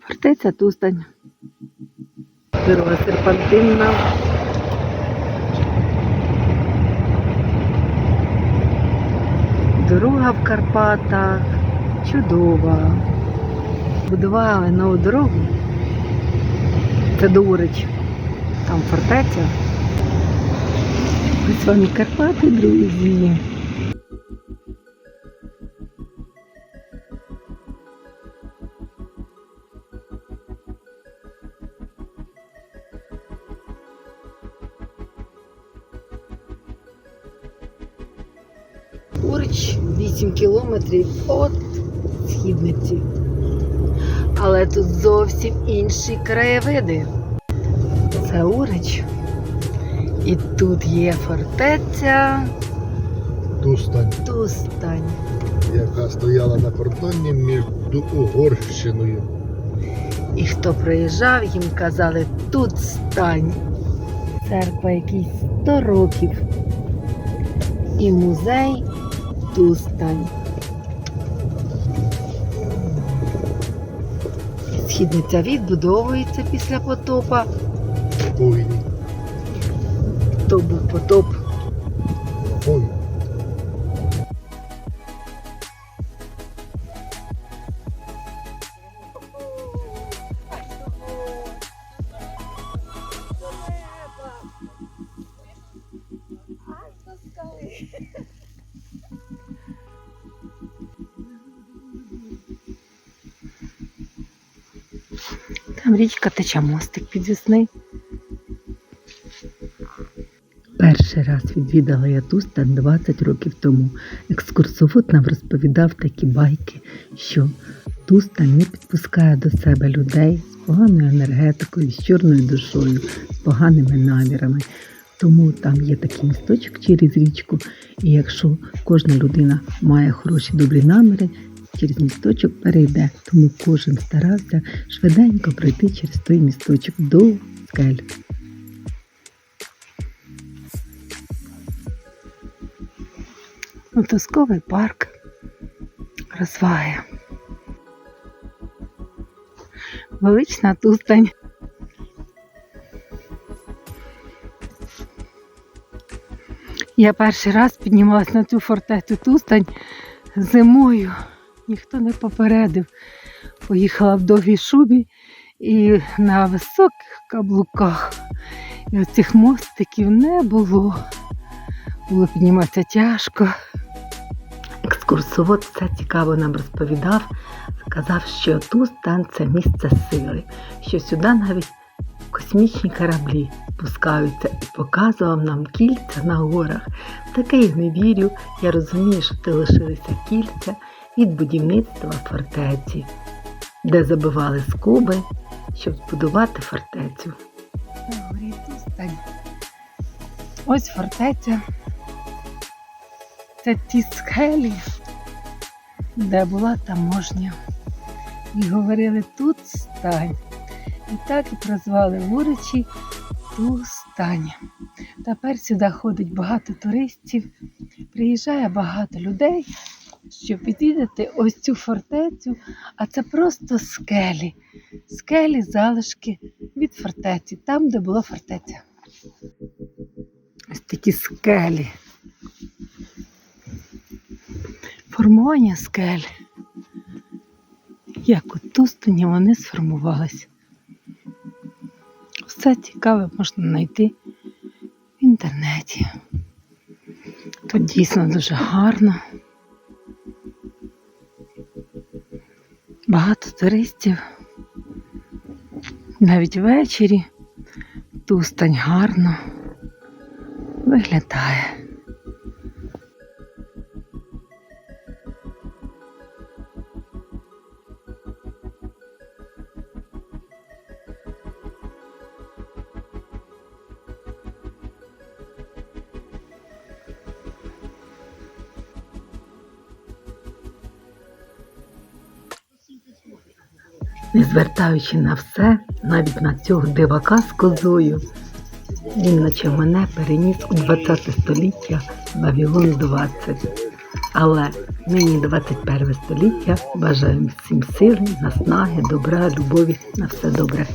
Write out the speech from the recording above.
Фортеця Тустань. Дорога серпантинна. Дорога в Карпатах чудова. Будували нову дорогу. Це до Урич. Там фортеця. Ось вам і Карпати, друзі. Поруч 8 кілометрів від східниці. Але тут зовсім інші краєвиди. Це Урич. І тут є фортеця Тустань, Тустань. яка стояла на кордоні між Угорщиною. І хто приїжджав, їм казали тут стань. Церква якийсь 100 років. І музей Тустань. Східниця відбудовується після потопа. Ой, То був потоп. ой. Там річка тече мостик підвісний. Перший раз відвідала я Тустан 20 років тому. Екскурсовод нам розповідав такі байки, що Тустан не підпускає до себе людей з поганою енергетикою, з чорною душою, з поганими намірами. Тому там є такий місточок через річку, і якщо кожна людина має хороші добрі наміри, через місточок перейде. Тому кожен старався швиденько пройти через той місточок до скель. Мотузковий парк розваги. Велична тустань. Я перший раз піднімалась на цю фортецю Тустань зимою. Ніхто не попередив. Поїхала в довгій шубі і на високих каблуках. І оцих мостиків не було. Було підніматися тяжко. Екскурсовод все цікаво нам розповідав. Сказав, що Тустан це місце сили, що сюди навіть космічні кораблі спускаються і показував нам кільця на горах. Таке я не вірю. Я розумію, що це лишилися кільця від будівництва фортеці, де забивали скоби, щоб збудувати фортецю. Ось фортеця. Це ті скелі, де була таможня. І говорили, тут стань. І так і прозвали вулиці ту стань. Тепер сюди ходить багато туристів, приїжджає багато людей, щоб відвідати ось цю фортецю, а це просто скелі. Скелі, залишки від фортеці, там, де була фортеця. Ось такі скелі. Формування скель. Як у Тустані вони сформувались. Все цікаве можна знайти в інтернеті. Тут дійсно дуже гарно. Туристів. Навіть ввечері Тустань гарно виглядає. Не звертаючи на все, навіть на цього дивака з козою, він наче мене переніс у 20 століття Вавілон 20. Але Нині 21 століття. Бажаю всім сили, наснаги, добра, любові на все добре.